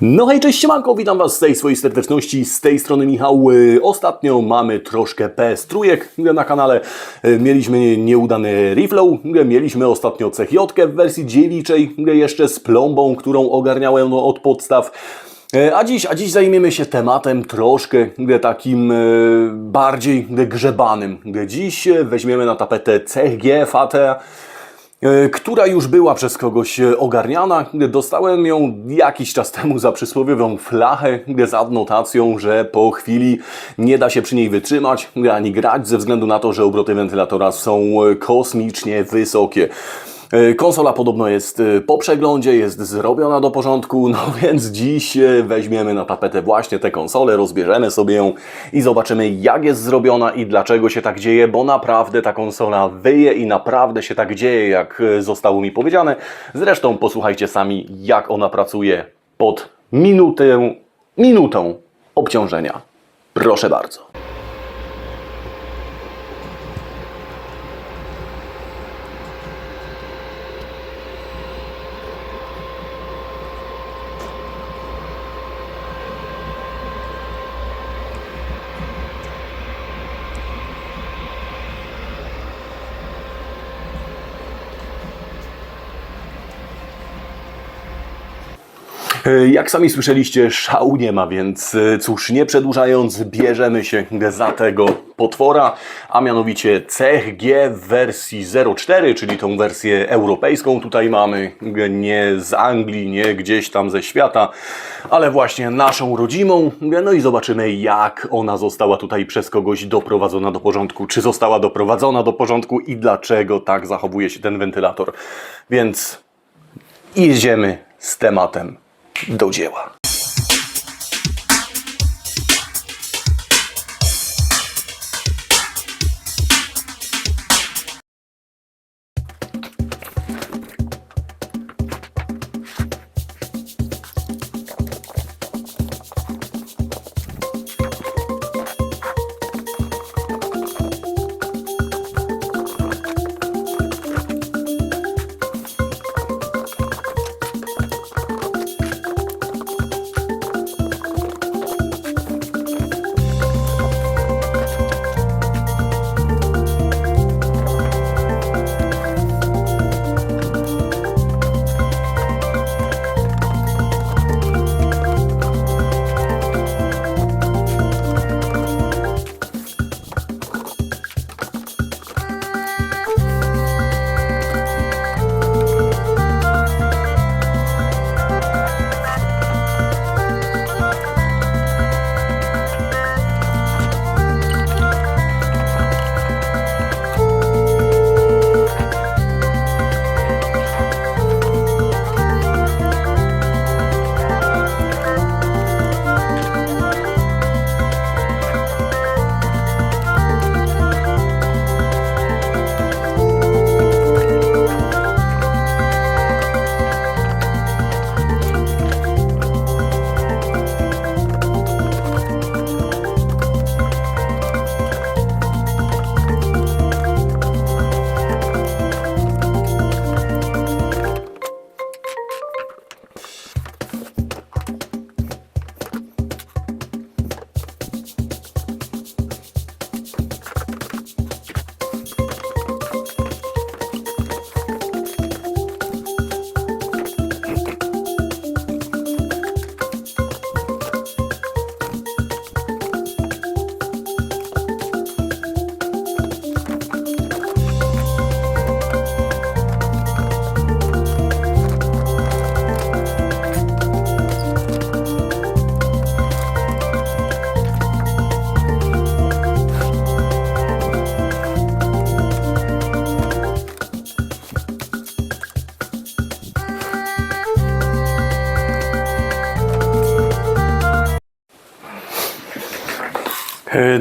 No hej, cześć, siemanko, witam Was z tej swojej serdeczności, z tej strony Michał. Y, Ostatnio mamy troszkę PS trójek na kanale. Y, Mieliśmy nieudany reflow, y, mieliśmy ostatnio cechjotkę w wersji dziewiczej, jeszcze z plombą, którą ogarniałem no, od podstaw. A dziś, a dziś zajmiemy się tematem troszkę takim bardziej grzebanym. Dziś weźmiemy na tapetę cech G, FATE, która już była przez kogoś e, ogarniana. Dostałem ją jakiś czas temu za przysłowiową flachę z adnotacją, że po chwili nie da się przy niej wytrzymać ani grać ze względu na to, że obroty wentylatora są e, kosmicznie wysokie. E, Konsola podobno jest e, po przeglądzie, jest zrobiona do porządku, no więc dziś e, weźmiemy na tapetę właśnie tę konsolę, rozbierzemy sobie ją i zobaczymy jak jest zrobiona i dlaczego się tak dzieje, bo naprawdę ta konsola wyje i naprawdę się tak dzieje, jak zostało mi powiedziane. Zresztą posłuchajcie sami jak ona pracuje pod minutę, minutą obciążenia. Proszę bardzo. Jak sami słyszeliście, szału nie ma, więc e, cóż, nie przedłużając, bierzemy się za tego potwora, a mianowicie cech G w wersji 04, czyli tą wersję europejską tutaj mamy, nie z Anglii, nie gdzieś tam ze świata, ale właśnie naszą rodzimą. No i zobaczymy, jak ona została tutaj przez kogoś doprowadzona do porządku, czy została doprowadzona do porządku i dlaczego tak zachowuje się ten wentylator. Więc jedziemy z tematem do dzieła.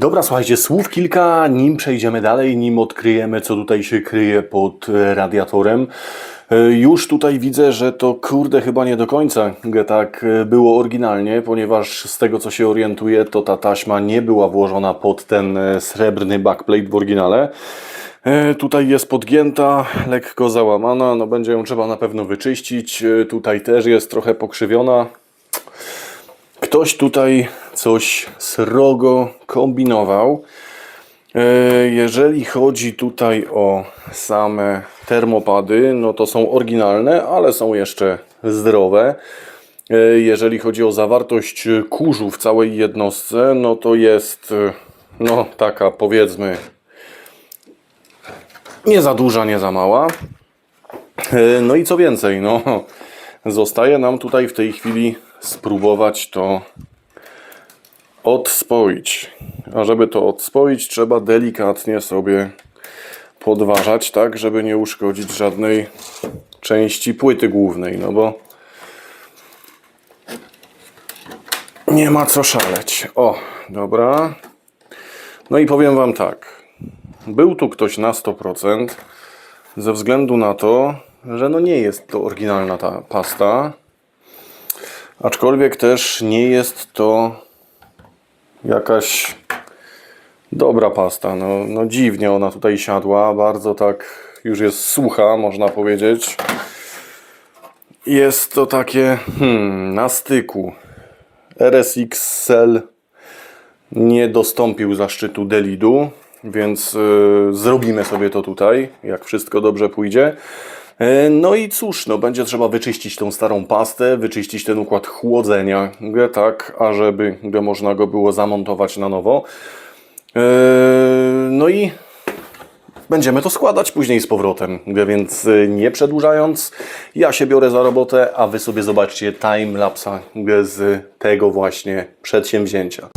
Dobra, słuchajcie, słów kilka, nim przejdziemy dalej, nim odkryjemy, co tutaj się kryje pod e, radiatorem. E, Już tutaj widzę, że to kurde chyba nie do końca tak e, było oryginalnie, ponieważ z tego co się orientuję, to ta taśma nie była włożona pod ten srebrny backplate w oryginale. Tutaj jest podgięta, lekko załamana, no będzie ją trzeba na pewno wyczyścić. Tutaj też jest trochę pokrzywiona. ktoś tutaj coś srogo kombinował. E, Jeżeli chodzi tutaj o same termopady, no to są oryginalne, ale są jeszcze zdrowe. E, Jeżeli chodzi o zawartość kurzu w całej jednostce, no to jest e, no taka powiedzmy nie za duża, nie za mała. No i co więcej, no zostaje nam tutaj w tej chwili spróbować to odspoić. A żeby to odspoić, trzeba delikatnie sobie podważać, tak, żeby nie uszkodzić żadnej części płyty głównej, no bo nie ma co szaleć. O, dobra. No i powiem Wam tak. Był tu ktoś na 100% ze względu na to, że no nie jest to oryginalna ta pasta. Aczkolwiek też nie jest to jakaś dobra pasta. No, no dziwnie ona tutaj siadła, bardzo tak już jest sucha, można powiedzieć. Jest to takie hmm, na styku. RSXL nie dostąpił zaszczytu Delidu, więc y, zrobimy sobie to tutaj, jak wszystko dobrze pójdzie. E, No i cóż, no będzie trzeba wyczyścić tą starą pastę, wyczyścić ten układ chłodzenia, tak, ażeby można go było zamontować na nowo. E, No i będziemy to składać później z powrotem, więc y, nie przedłużając, ja się biorę za robotę, a Wy sobie zobaczcie timelapsa z tego właśnie przedsięwzięcia.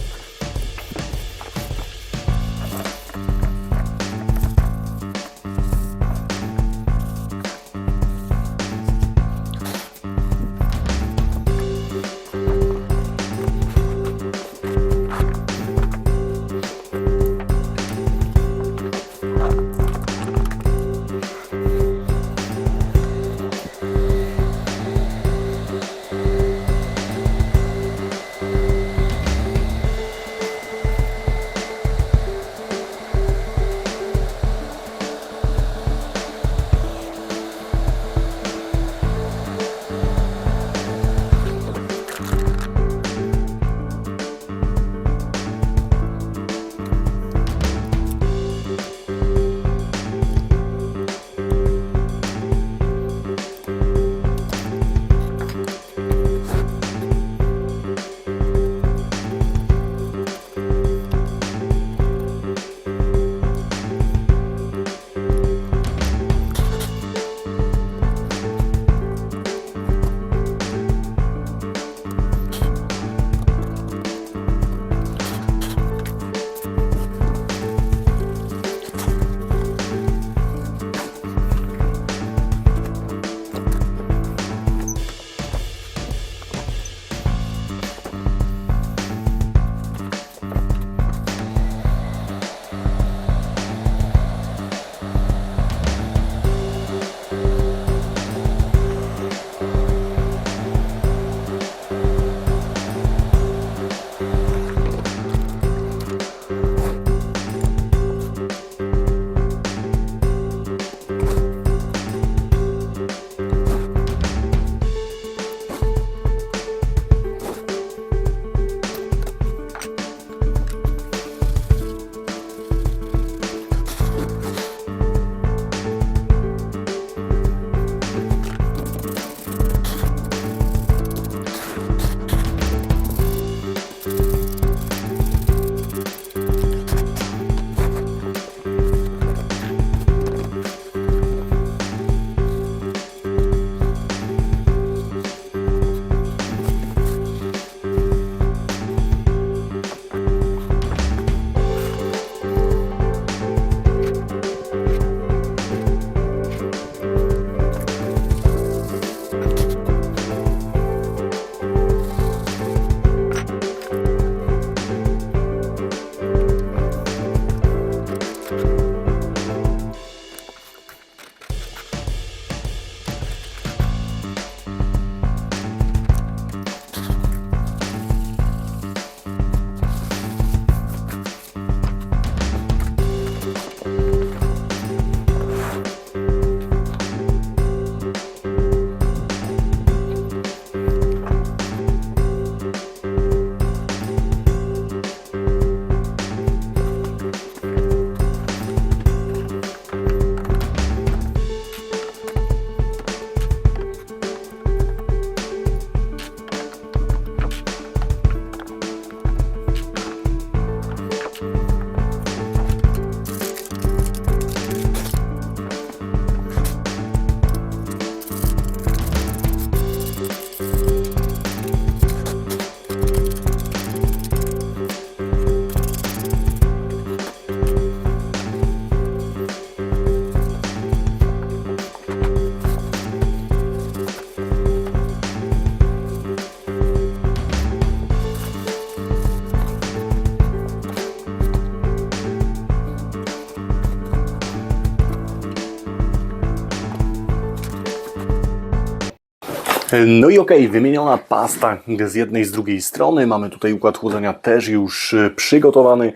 No i okej, wymieniona pasta z jednej, z drugiej strony. Mamy tutaj układ chłodzenia też już e, przygotowany.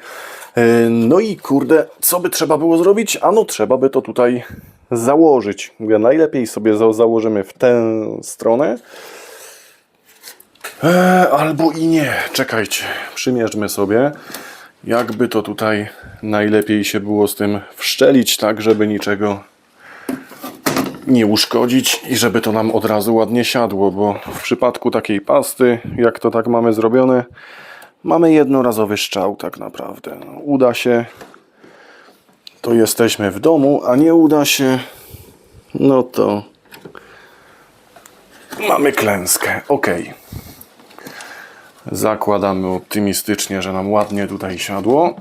E, No i kurde, co by trzeba było zrobić? Ano trzeba by to tutaj założyć. Najlepiej sobie za- założymy w tę stronę. E, albo i nie. Czekajcie, przymierzmy sobie. Jakby to tutaj najlepiej się było z tym wszczelić, tak żeby niczego nie uszkodzić i żeby to nam od razu ładnie siadło, bo w przypadku takiej pasty, jak to tak mamy zrobione, mamy jednorazowy szczał tak naprawdę. No, uda się, to jesteśmy w domu, a nie uda się, no to mamy klęskę. Ok. Zakładamy optymistycznie, że nam ładnie tutaj siadło.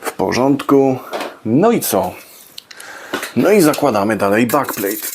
W porządku. No i co? No i zakładamy dalej backplate.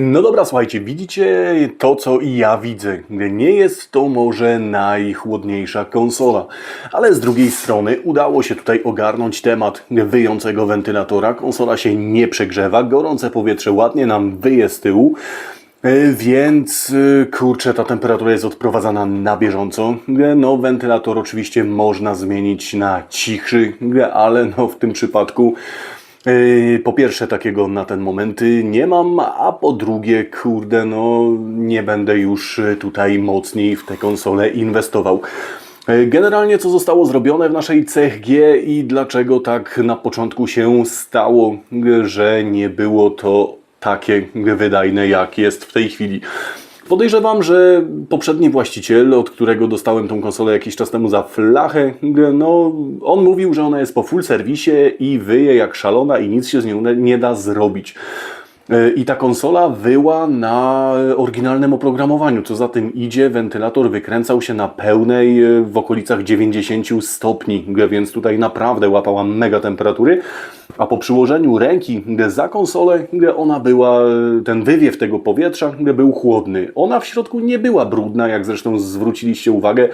No dobra, słuchajcie, widzicie to, co i ja widzę. Nie jest to może najchłodniejsza konsola, ale z drugiej strony udało się tutaj ogarnąć temat wyjącego wentylatora. Konsola się nie przegrzewa, gorące powietrze ładnie nam wyje z tyłu. E, Więc e, kurczę, ta temperatura jest odprowadzana na bieżąco. E, No, wentylator oczywiście można zmienić na cichszy, e, ale no w tym przypadku Po pierwsze, takiego na ten moment y, nie mam, a po drugie, kurde, no nie będę już y, tutaj mocniej w tę konsolę inwestował. Yy, Generalnie, co zostało zrobione w naszej CHG i dlaczego tak na początku się stało, y, że nie było to takie wydajne, jak jest w tej chwili. Podejrzewam, że poprzedni właściciel, od którego dostałem tą konsolę jakiś czas temu za flachę, no on mówił, że ona jest po full serwisie i wyje jak szalona i nic się z nią nie da zrobić. E, I ta konsola wyła na oryginalnym oprogramowaniu. Co za tym idzie, wentylator wykręcał się na pełnej e, w okolicach 90 stopni, więc tutaj naprawdę łapała mega temperatury. A po przyłożeniu ręki za konsolę, ona była, ten wywiew tego powietrza był chłodny. Ona w środku nie była brudna, jak zresztą zwróciliście uwagę.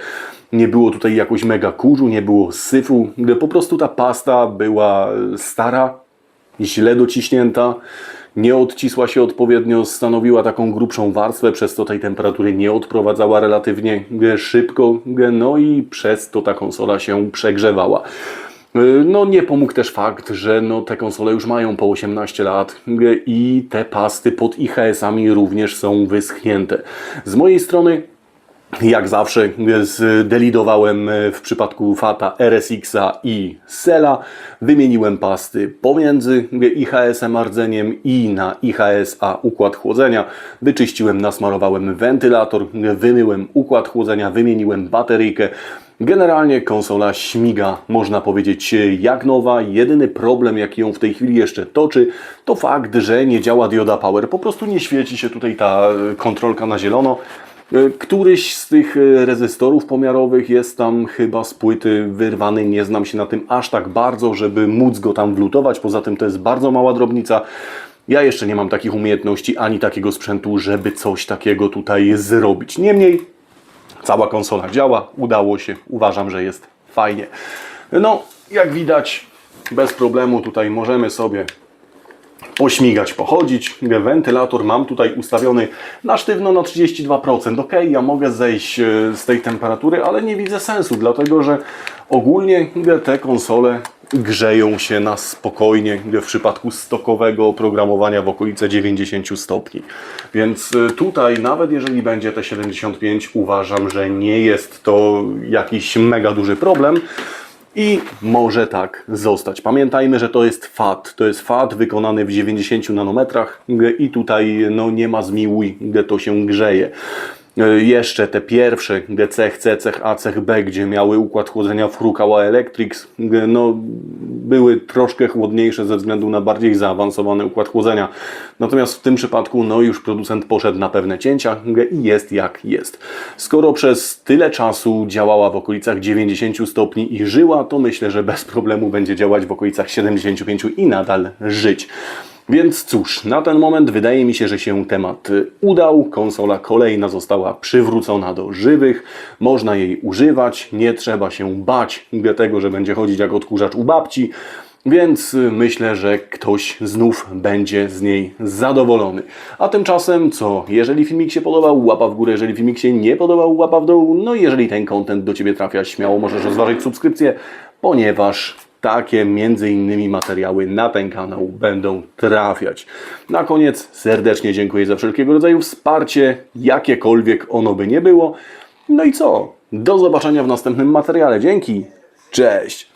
Nie było tutaj jakoś mega kurzu, nie było syfu. Po prostu ta pasta była stara, źle dociśnięta, nie odcisła się odpowiednio, stanowiła taką grubszą warstwę, przez to tej temperatury nie odprowadzała relatywnie szybko, no i przez to ta konsola się przegrzewała. No nie pomógł też fakt, że no, te konsole już mają po 18 lat i te pasty pod IHS-ami również są wyschnięte. Z mojej strony Jak zawsze zdelidowałem e, w przypadku Fata RSX-a i Sela. Wymieniłem pasty pomiędzy IHS-em rdzeniem i na IHS-a układ chłodzenia. Wyczyściłem, nasmarowałem wentylator, wymyłem układ chłodzenia, wymieniłem bateryjkę. Generalnie konsola śmiga, można powiedzieć, jak nowa. Jedyny problem, jaki ją w tej chwili jeszcze toczy, to fakt, że nie działa dioda power. Po prostu nie świeci się tutaj ta e, kontrolka na zielono. E, Któryś z tych e, rezystorów pomiarowych jest tam chyba z płyty wyrwany. Nie znam się na tym aż tak bardzo, żeby móc go tam wlutować. Poza tym to jest bardzo mała drobnica. Ja jeszcze nie mam takich umiejętności ani takiego sprzętu, żeby coś takiego tutaj zrobić. Niemniej Cała konsola działa, udało się, uważam, że jest fajnie. No, jak widać, bez problemu tutaj możemy sobie pośmigać, pochodzić. Wentylator mam tutaj ustawiony na sztywno na 32%. Ok, ja mogę zejść e, z tej temperatury, ale nie widzę sensu, dlatego że ogólnie te konsole grzeją się na spokojnie w przypadku stokowego oprogramowania w okolice 90 stopni. Więc e, tutaj, nawet jeżeli będzie te 75, uważam, że nie jest to jakiś mega duży problem. I może tak zostać. Pamiętajmy, że to jest FAT. To jest FAT wykonany w 90 nanometrach i tutaj no, nie ma zmiłuj, gdzie to się grzeje. E, Jeszcze te pierwsze gdzie cech C, cech A, cech B, gdzie miały układ chłodzenia w Furukawa Electrics, no, były troszkę chłodniejsze ze względu na bardziej zaawansowany układ chłodzenia. Natomiast w tym przypadku no, już producent poszedł na pewne cięcia i jest jak jest. Skoro przez tyle czasu działała w okolicach 90 stopni i żyła, to myślę, że bez problemu będzie działać w okolicach 75 i nadal żyć. Więc cóż, na ten moment wydaje mi się, że się temat y, udał. Konsola kolejna została przywrócona do żywych. Można jej używać, nie trzeba się bać tego, że będzie chodzić jak odkurzacz u babci. Więc y, myślę, że ktoś znów będzie z niej zadowolony. A tymczasem co? Jeżeli filmik się podobał, łapa w górę. Jeżeli filmik się nie podobał, łapa w dół. No i jeżeli ten content do Ciebie trafia, śmiało możesz rozważyć subskrypcję, ponieważ takie między innymi materiały na ten kanał będą trafiać. Na koniec serdecznie dziękuję za wszelkiego rodzaju wsparcie, jakiekolwiek ono by nie było. No i co? Do zobaczenia w następnym materiale. Dzięki. Cześć.